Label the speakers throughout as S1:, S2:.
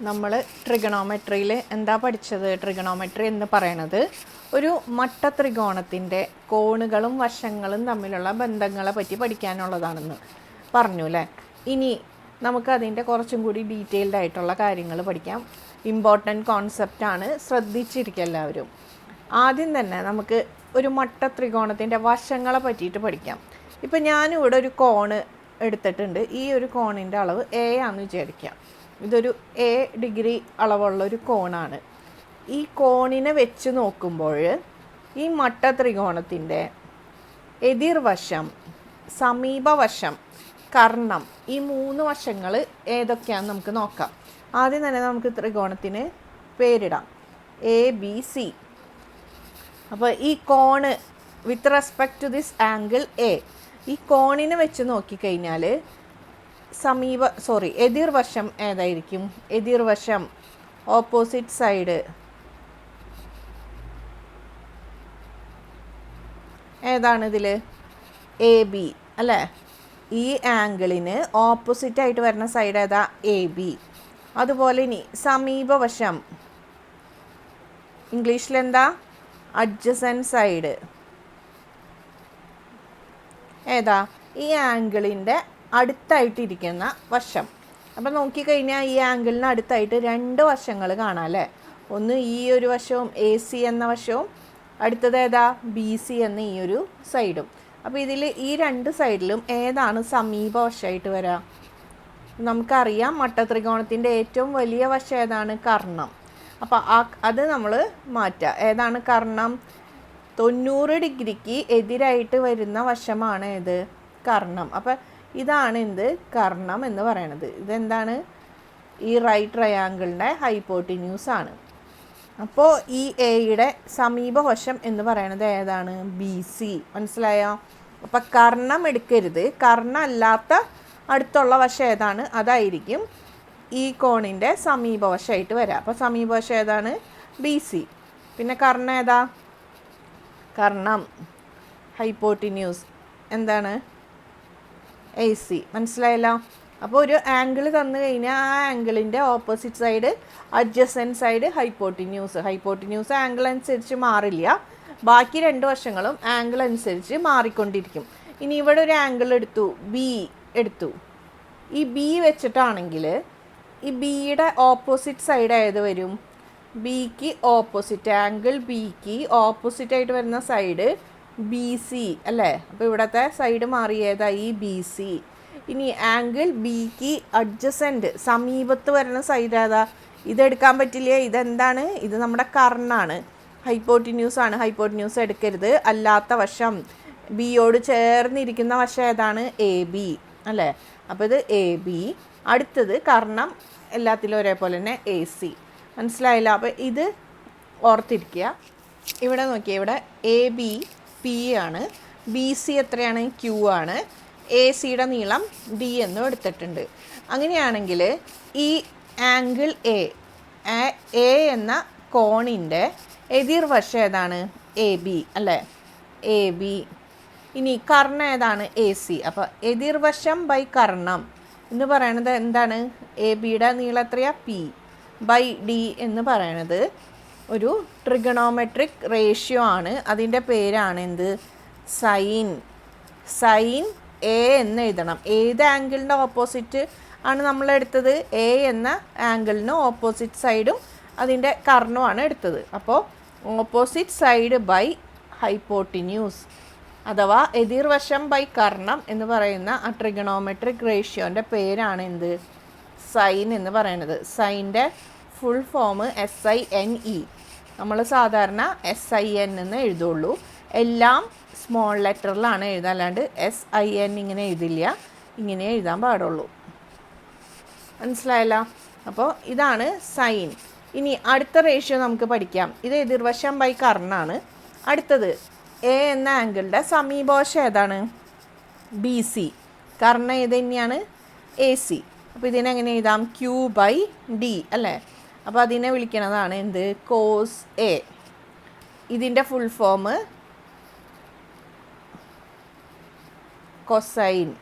S1: നമ്മൾ ട്രിഗണോമെട്രിയിൽ എന്താ പഠിച്ചത്? ട്രിഗണോമെട്രി എന്ന് പറയണത് ഒരു മട്ട ത്രികോണത്തിന്റെ കോണുകളും വശങ്ങളും തമ്മിലുള്ള ബന്ധങ്ങളെ പറ്റി പഠിക്കാനുള്ളതാണെന്ന് പറഞ്ഞു അല്ലേ? ഇനി നമുക്ക് അതിന്റെ കുറച്ചും കൂടി ഡീറ്റെയിൽഡ് ആയിട്ടുള്ള കാര്യങ്ങൾ പഠിക്കാം. ഇമ്പോർട്ടന്റ് കോൺസെപ്റ്റാണ് ശ്രദ്ധിച്ചിരിക്കുക എല്ലാവരും. ആദ്യം തന്നെ നമുക്ക് ഒരു മട്ട ത്രികോണത്തിന്റെ വശങ്ങളെ പറ്റിയിട്ട് പഠിക്കാം. ഇപ്പം ഞാനിവിടെ ഒരു കോണ് എടുത്തിട്ടുണ്ട്. ഈ ഒരു കോണിന്റെ അളവ് എ ആണെന്ന് വിചാരിക്കാം ഇതൊരു എ ഡിഗ്രി അളവുള്ള ഒരു കോണാണ്. ഈ കോണിനെ വെച്ച് നോക്കുമ്പോൾ ഈ മട്ട ത്രികോണത്തിന്റെ എതിർവശം സമീപവശം കർണം ഈ മൂന്ന് വശങ്ങൾ ഏതൊക്കെയാണെന്ന് നമുക്ക് നോക്കാം. ആദ്യം തന്നെ നമുക്ക് ത്രികോണത്തിന് പേരിടാം. എ ബി സി അപ്പോൾ ഈ cone with respect to this angle A ഈ കോണിനെ വെച്ച് നോക്കിക്കഴിഞ്ഞാൽ സമീപ സോറി എതിർവശം ഏതായിരിക്കും? എതിർവശം ഓപ്പോസിറ്റ് സൈഡ് ഏതാണ് ഇതിൽ എ ബി അല്ലേ? ഈ ആംഗിളിന് ഓപ്പോസിറ്റ് ആയിട്ട് വരുന്ന സൈഡ് ഏതാ? എ ബി അതുപോലെ ഇനി സമീപവശം ഇംഗ്ലീഷിൽ എന്താ? അഡ്ജസൻ സൈഡ് ഏതാ? ഈ ആംഗിളിന്റെ അടുത്തായിട്ടിരിക്കുന്ന വശം. അപ്പം നോക്കിക്കഴിഞ്ഞാൽ ഈ ആംഗിളിന് അടുത്തായിട്ട് രണ്ട് വശങ്ങൾ കാണാം അല്ലേ? ഒന്ന് ഈ ഒരു വശവും എ സി എന്ന വശവും അടുത്തത് ഏതാ? ബി സി എന്ന ഈ ഒരു സൈഡും. അപ്പോൾ ഇതിൽ ഈ രണ്ട് സൈഡിലും ഏതാണ് സമീപ വശമായിട്ട് വരിക നമുക്കറിയാം മട്ടത്രികോണത്തിന്റെ ഏറ്റവും വലിയ വശം ഏതാണ്? കർണം. അപ്പോൾ ആ അത് നമ്മൾ മാറ്റുക ഏതാണ് കർണം? തൊണ്ണൂറ് ഡിഗ്രിക്ക് എതിരായിട്ട് വരുന്ന വശമാണ് ഏത്? കർണം. അപ്പം ഇതാണ് എന്ത് കർണം എന്ന് പറയണത്. ഇതെന്താണ്? ഈ റൈറ്റ് ട്രയാങ്കിളിന്റെ ഹൈപ്പോട്ടിന്യൂസ് ആണ്. അപ്പോൾ ഈ എയുടെ സമീപവശം എന്ന് പറയുന്നത് ഏതാണ്? ബി സി മനസ്സിലായോ? അപ്പം കർണം എടുക്കരുത്. കർണം അല്ലാത്ത അടുത്തുള്ള വശം ഏതാണ്? അതായിരിക്കും ഈ കോണിന്റെ സമീപവശമായിട്ട് വരാം. അപ്പോൾ സമീപവശം ഏതാണ്? ബി സി പിന്നെ കർണം ഏതാ? കർണം. ഹൈപ്പോട്ടിന്യൂസ് എന്താണ്? എ സി മനസ്സിലായല്ലോ? അപ്പോൾ ഒരു ആംഗിൾ തന്നു കഴിഞ്ഞാൽ ആ ആംഗിളിന്റെ opposite side adjacent side hypotenuse hypotenuse angle അനുസരിച്ച് മാറില്ല. ബാക്കി രണ്ട് വശങ്ങളും ആംഗിൾ അനുസരിച്ച് മാറിക്കൊണ്ടിരിക്കും. ഇനി ഇവിടെ ഒരു ആംഗിൾ എടുത്തു. ബി എടുത്തു. ഈ ബി വെച്ചിട്ടാണെങ്കിൽ ഈ ബിയുടെ ഓപ്പോസിറ്റ് സൈഡ് ഏത് വരും? ബിക്ക് ഓപ്പോസിറ്റ് ആംഗിൾ ബിക്ക് ഓപ്പോസിറ്റ് ആയിട്ട് വരുന്ന സൈഡ് ബി സി അല്ലേ? അപ്പോൾ ഇവിടുത്തെ സൈഡ് മാറിയതാണ് ഈ ബി സി ഇനി ആംഗിൾ ബിക്ക് അഡ്ജസന്റ് സമീപത്ത് വരുന്ന സൈഡ് ഏതാ? ഇതെടുക്കാൻ പറ്റില്ല? ഇതെന്താണ്? ഇത് നമ്മുടെ കർണാണ്. ഹൈപ്പോട്ടിന്യൂസ് ആണ്. ഹൈപ്പോട്ടിന്യൂസ് എടുക്കരുത്. അല്ലാത്ത വശം. ബിയോട് ചേർന്നിരിക്കുന്ന വശം ഏതാണ്? എ ബി അല്ലേ? അപ്പോൾ ഇത് എ ബി അടുത്തത് കർണം എല്ലാത്തിലും ഒരേപോലെ തന്നെ എ സി മനസ്സിലായില്ല? അപ്പോൾ ഇത് ഓർത്തിരിക്കുക. ഇവിടെ നോക്കിയാൽ ഇവിടെ എ ബി പി ആണ്. ബി സി എത്രയാണ്? ക്യൂ ആണ്. എ സിയുടെ നീളം ഡി എന്നും എടുത്തിട്ടുണ്ട്. അങ്ങനെയാണെങ്കിൽ ഈ ആംഗിൾ എ എ എന്ന കോണിന്റെ എതിർവശം ഏതാണ്? എ ബി അല്ലേ? എ ബി ഇനി കർണം ഏതാണ്? എ സി അപ്പോൾ എതിർവശം ബൈ കർണം എന്ന് പറയണത് എന്താണ്? എ ബിയുടെ നീളം എത്രയാണ് പി ബൈ ഡി എന്ന് പറയണത് ഒരു ട്രിഗണോമെട്രിക് റേഷ്യോ ആണ്. അതിന്റെ പേരാണ് എന്ത്? സൈൻ. സൈൻ എ എന്ന് എഴുതണം. ഏത് ആംഗിളിന്റെ ഓപ്പോസിറ്റ് ആണ് നമ്മൾ എടുത്തത്? എ എന്ന ആംഗിളിന് ഓപ്പോസിറ്റ് സൈഡും അതിന്റെ കർണുമാണ് എടുത്തത്. അപ്പോൾ ഓപ്പോസിറ്റ് സൈഡ് ബൈ ഹൈപ്പോട്ടിന്യൂസ് അഥവാ എതിർവശം ബൈ കർണം എന്ന് പറയുന്ന ആ ട്രിഗണോമെട്രിക് റേഷ്യോന്റെ പേരാണ് എന്ത്? സൈൻ എന്ന് പറയുന്നത്. സൈന്റെ full form S I N E നമ്മൾ സാധാരണ എസ് ഐ എൻ എന്ന് എഴുതുള്ളൂ. എല്ലാം സ്മോൾ ലെറ്ററിലാണ് എഴുതുക. അല്ലാണ്ട് എസ് ഐ എൻ ഇങ്ങനെ എഴുതില്ല. ഇങ്ങനെ എഴുതാൻ പാടുള്ളൂ. മനസ്സിലായല്ലോ? അപ്പോൾ ഇതാണ് സൈൻ ഇനി അടുത്ത റേഷ്യോ നമുക്ക് പഠിക്കാം. ഇത് എതിർവശം ബൈ കർണാണ് അടുത്തത് എ എന്ന ആംഗിളിന്റെ സമീപോശ ഏതാണ്? ബി സി കർണ ഏത് തന്നെയാണ്? എ സി അപ്പോൾ ഇതിനെങ്ങനെ എഴുതാം? ക്യൂ ബൈ ഡി അല്ലേ? അപ്പോൾ അതിനെ വിളിക്കണതാണ് എന്ത്? കോസ് എ ഇതിന്റെ ഫുൾ ഫോം കൊസൈൻ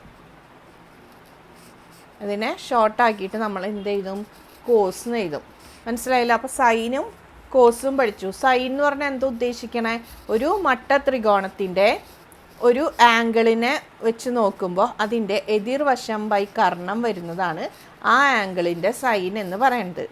S1: അതിനെ ഷോർട്ടാക്കിയിട്ട് നമ്മൾ എന്ത് എഴുതും? കോസ് എന്ന് എഴുതും. മനസ്സിലായില്ല? അപ്പോൾ സൈനും കോസും പഠിച്ചു. സൈൻ എന്ന് പറഞ്ഞാൽ എന്താ ഉദ്ദേശിക്കണേ? ഒരു മട്ട ത്രികോണത്തിന്റെ ഒരു ആംഗിളിനെ വെച്ച് നോക്കുമ്പോൾ അതിന്റെ എതിർവശം ബൈ കർണം വരുന്നതാണ് ആ ആംഗിളിന്റെ സൈൻ എന്ന് പറയുന്നത്.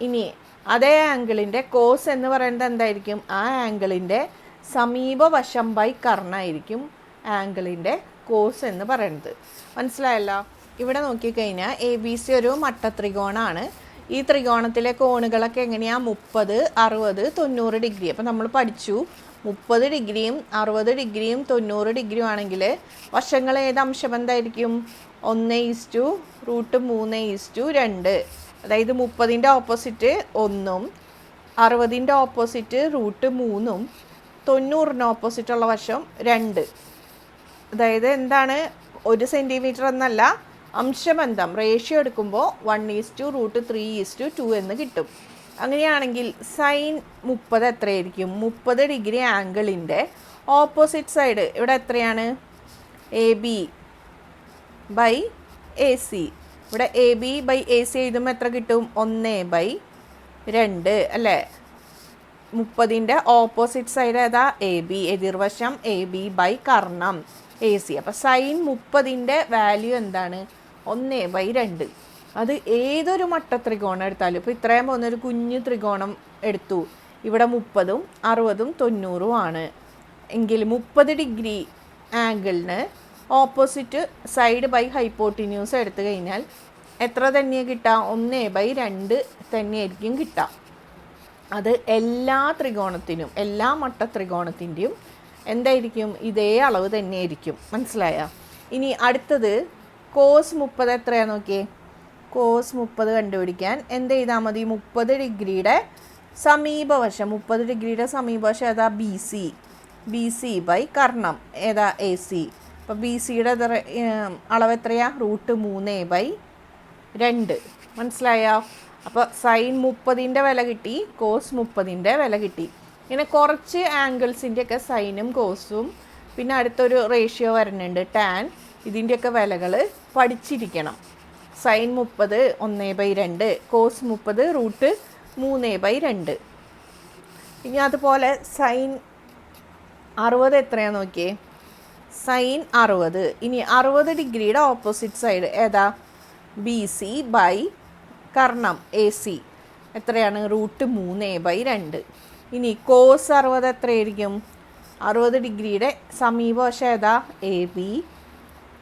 S1: ഇനി അതേ ആംഗിളിന്റെ കോസ് എന്ന് പറയുന്നത് എന്തായിരിക്കും? ആ ആംഗിളിന്റെ സമീപവശം ബൈ കർണായിരിക്കും ആംഗിളിന്റെ കോസ് എന്ന് പറയുന്നത്. മനസ്സിലായല്ലോ? ഇവിടെ നോക്കിക്കഴിഞ്ഞാൽ എ ബി സി ഒരു മട്ടത്രികോണാണ്. ഈ ത്രികോണത്തിലെ കോണുകളൊക്കെ എങ്ങനെയാണ് മുപ്പത് അറുപത് തൊണ്ണൂറ് ഡിഗ്രി. അപ്പോൾ നമ്മൾ പഠിച്ചു. മുപ്പത് ഡിഗ്രിയും അറുപത് ഡിഗ്രിയും തൊണ്ണൂറ് ഡിഗ്രിയും ആണെങ്കിൽ വശങ്ങൾ ഏത് അംശബന്ധമായിരിക്കും ഒന്ന് ഈസ് ടു റൂട്ട് മൂന്ന് ഈസ് ടു രണ്ട്. അതായത് മുപ്പതിന്റെ ഓപ്പോസിറ്റ് ഒന്നും അറുപതിന്റെ ഓപ്പോസിറ്റ് റൂട്ട് മൂന്നും തൊണ്ണൂറിന് ഓപ്പോസിറ്റുള്ള വശം രണ്ട്. അതായത് എന്താണ്? ഒരു സെന്റിമീറ്റർ എന്നല്ല അംശബന്ധം റേഷ്യോ എടുക്കുമ്പോൾ one is to root three is to two എന്ന് കിട്ടും. അങ്ങനെയാണെങ്കിൽ സൈൻ മുപ്പത് എത്രയായിരിക്കും? മുപ്പത് ഡിഗ്രി ആംഗിളിന്റെ ഓപ്പോസിറ്റ് സൈഡ് ഇവിടെ എത്രയാണ്? A B by A C. ഇവിടെ A B by A C എഴുതുമ്പോൾ എത്ര കിട്ടും? ഒന്ന് ബൈ രണ്ട് അല്ലേ? മുപ്പതിന്റെ ഓപ്പോസിറ്റ് സൈഡ് ഏതാ? എ ബി എതിർവശം എ ബി ബൈ കർണം എ സി അപ്പോൾ സൈൻ മുപ്പതിന്റെ വാല്യൂ എന്താണ്? ഒന്ന് ബൈ രണ്ട്. അത് ഏതൊരു മട്ട ത്രികോണം എടുത്താലും ഇപ്പോൾ ഇത്രയും പോകുന്ന ഒരു കുഞ്ഞു ത്രികോണം എടുത്തു. ഇവിടെ മുപ്പതും അറുപതും തൊണ്ണൂറും ആണ്. എങ്കിൽ മുപ്പത് ഡിഗ്രി ആംഗിളിന് ഓപ്പോസിറ്റ് സൈഡ് ബൈ ഹൈപ്പോട്ടിന്യൂസ് എടുത്തു കഴിഞ്ഞാൽ എത്ര തന്നെ കിട്ടാം? ഒന്ന് ബൈ രണ്ട് തന്നെയായിരിക്കും കിട്ടുക അത് എല്ലാ ത്രികോണത്തിനും എല്ലാ മട്ട ത്രികോണത്തിന്റെയും എന്തായിരിക്കും? ഇതേ അളവ് തന്നെയായിരിക്കും. മനസ്സിലായ? ഇനി അടുത്തത് കോസ് മുപ്പത് എത്രയാണ് നോക്കിയേ? കോസ് മുപ്പത് കണ്ടുപിടിക്കാൻ എന്ത് ചെയ്താൽ മതി? മുപ്പത് ഡിഗ്രിയുടെ സമീപവശം മുപ്പത് ഡിഗ്രിയുടെ സമീപവശം ഏതാ? B C B C by Karnam. ഏതാ? എ സി അപ്പോൾ ബി സിയുടെ അളവ് എത്രയാണ് റൂട്ട് മൂന്ന് ബൈ രണ്ട്. മനസ്സിലായോ? അപ്പോൾ സൈൻ മുപ്പതിന്റെ വില കിട്ടി കോസ് മുപ്പതിന്റെ വില കിട്ടി. ഇങ്ങനെ കുറച്ച് ആംഗിൾസിന്റെയൊക്കെ സൈനും കോസും പിന്നെ അടുത്തൊരു റേഷ്യോ വരുന്നുണ്ട് ടാൻ. ഇതിന്റെയൊക്കെ വിലകൾ പഠിച്ചിരിക്കണം. സൈൻ മുപ്പത് ഒന്ന് ബൈ രണ്ട് കോസ് മുപ്പത് റൂട്ട് മൂന്ന് ബൈ രണ്ട്. ഇനി അതുപോലെ സൈൻ അറുപത് എത്രയാണ് നോക്കിയേ? സൈൻ അറുപത്. ഇനി അറുപത് ഡിഗ്രിയുടെ ഓപ്പോസിറ്റ് സൈഡ് ഏതാ? ബി സി ബൈ കർണം എ സി എത്രയാണ്? റൂട്ട് മൂന്ന് എ ബൈ രണ്ട്. ഇനി കോസ് അറുപത് എത്രയായിരിക്കും? അറുപത് ഡിഗ്രിയുടെ സമീപവശം ഏതാ? എ ബി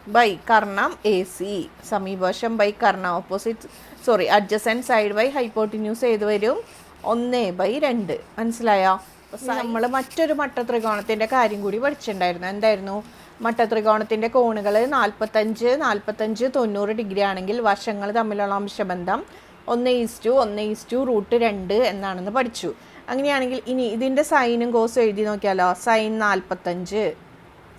S1: ബൈ കർണം എ സി സമീപവശം by Karnam opposite sorry adjacent side by hypotenuse ഏത് വരും? ഒന്ന് ബൈ രണ്ട്. മനസ്സിലായോ? നമ്മൾ മറ്റൊരു മട്ട ത്രികോണത്തിന്റെ കാര്യം കൂടി പഠിച്ചിട്ടുണ്ടായിരുന്നു. എന്തായിരുന്നു? മട്ട ത്രികോണത്തിന്റെ കോണുകൾ നാൽപ്പത്തഞ്ച് നാൽപ്പത്തഞ്ച് തൊണ്ണൂറ് ഡിഗ്രി ആണെങ്കിൽ വശങ്ങൾ തമ്മിലുള്ള അംശബന്ധം ഒന്ന് ഈസ് ടു ഒന്ന് ഈസ് ടു റൂട്ട് രണ്ട് എന്നാണെന്ന് പഠിച്ചു. അങ്ങനെയാണെങ്കിൽ ഇനി ഇതിന്റെ സൈനും കോസും എഴുതി നോക്കിയാലോ? സൈൻ നാൽപ്പത്തഞ്ച്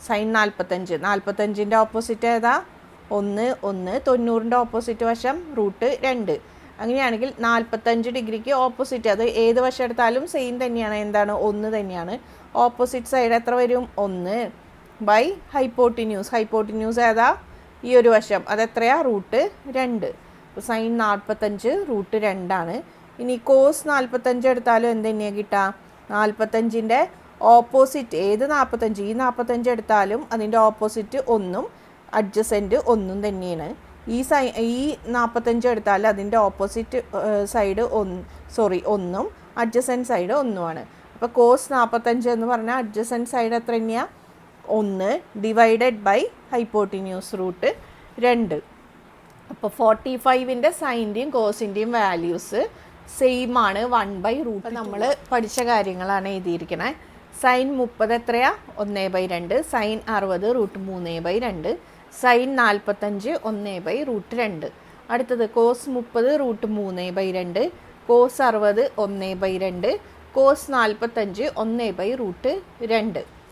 S1: സൈൻ നാൽപ്പത്തഞ്ച് നാൽപ്പത്തഞ്ചിന്റെ ഓപ്പോസിറ്റ് ഏതാ? ഒന്ന് ഒന്ന് തൊണ്ണൂറിന്റെ ഓപ്പോസിറ്റ് വശം റൂട്ട് രണ്ട്. അങ്ങനെയാണെങ്കിൽ നാൽപ്പത്തഞ്ച് ഡിഗ്രിക്ക് ഓപ്പോസിറ്റ് അത് ഏത് വശം എടുത്താലും സെയിം തന്നെയാണ്. എന്താണ്? ഒന്ന് തന്നെയാണ്. ഓപ്പോസിറ്റ് സൈഡ് എത്ര വരും? ഒന്ന്. By hypotenuse. ഹൈപ്പോട്ടിന്യൂസ് ഏതാ? ഈ ഒരു വശം. അതെത്രയാ റൂട്ട് രണ്ട്. അപ്പോൾ സൈൻ നാൽപ്പത്തഞ്ച് റൂട്ട് രണ്ടാണ്. ഇനി കോസ് നാൽപ്പത്തഞ്ച് എടുത്താലും എന്ത് തന്നെയാണ് കിട്ടുക നാൽപ്പത്തഞ്ചിന്റെ ഓപ്പോസിറ്റ് ഏത് നാൽപ്പത്തഞ്ച് ഈ നാൽപ്പത്തഞ്ച് എടുത്താലും അതിന്റെ ഓപ്പോസിറ്റ് ഒന്നും അഡ്ജസന്റ് ഒന്നും തന്നെയാണ്. ഈ സൈ ഈ നാൽപ്പത്തഞ്ച് എടുത്താൽ അതിന്റെ ഓപ്പോസിറ്റ് സൈഡ് ഒന്ന് സോറി ഒന്നും അഡ്ജസന്റ് സൈഡ് ഒന്നുമാണ്. അപ്പോൾ കോസ് നാൽപ്പത്തഞ്ച് എന്ന് പറഞ്ഞാൽ അഡ്ജസന്റ് സൈഡ് എത്ര തന്നെയാണ് ഒന്ന് ഡിവൈഡഡ് ബൈ ഹൈപ്പോട്ടിന്യൂസ് റൂട്ട് രണ്ട്. അപ്പോൾ ഫോർട്ടി ഫൈവിന്റെ സൈന്റെയും കോസിന്റെയും വാല്യൂസ് സെയിം ആണ് വൺ ബൈ റൂട്ട് നമ്മൾ പഠിച്ച കാര്യങ്ങളാണ് എഴുതിയിരിക്കണേ. സൈൻ മുപ്പത് എത്രയാ? ഒന്നേ ബൈ രണ്ട്. സൈൻ അറുപത് റൂട്ട് മൂന്നേ ബൈ രണ്ട്. സൈൻ നാൽപ്പത്തഞ്ച് ഒന്ന് ബൈ റൂട്ട് രണ്ട്. അടുത്തത് കോസ് മുപ്പത് റൂട്ട് മൂന്ന് ബൈ രണ്ട്. കോസ് അറുപത് ഒന്ന് ബൈ രണ്ട്. കോസ് നാൽപ്പത്തഞ്ച് ഒന്ന് ബൈ റൂട്ട് രണ്ട്.